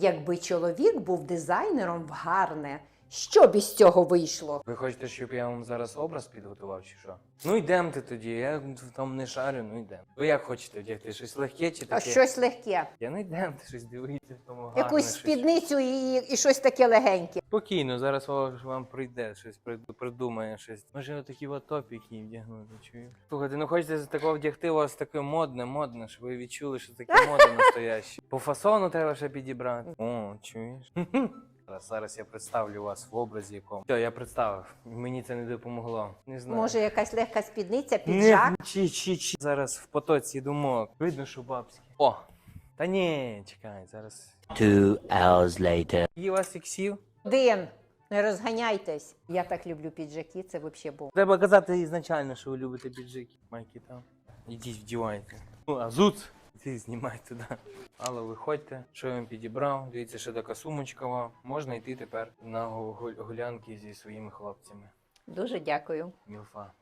Якби чоловік був дизайнером в гарне, що б із цього вийшло? Ви хочете, щоб я вам зараз образ підготував чи що? Ну йдемте тоді, я там не шарю, ну йдемо. Ви як хочете вдягти? Щось легке чи таке? А щось легке. Я не йдемте, щось дивіться, в тому гарне, Якусь щось. спідницю і, і щось таке легеньке. Спокійно, зараз вам, вам прийде щось, прид- придумає щось. Може, отакі от топіки вдягнути, чуєш? Слухайте, ну хочете за такого вдягти, у вас таке модне, модне, щоб ви відчули, що таке модне настояще. По фасону треба ще підібрати. О, чуєш? Зараз, зараз я представлю вас в образі якому. Все, я представив. Мені це не допомогло. Не знаю. Може, якась легка спідниця, піджак. чи, чи, чи. Зараз в потоці думок. Видно, що бабські. О! Та ні, чекай, зараз. Two hours later. Є у вас іксів? Один. Не розганяйтесь. Я так люблю піджаки, це взагалі був. Треба казати ізначально, що ви любите піджики. Майки там. Ідіть, вдівайте. Ну, а зуц, ти знімай туди. Але виходьте, що я вам підібрав. Дивіться, що така сумочка вам. Можна йти тепер на гулянки зі своїми хлопцями. Дуже дякую. Мілфа.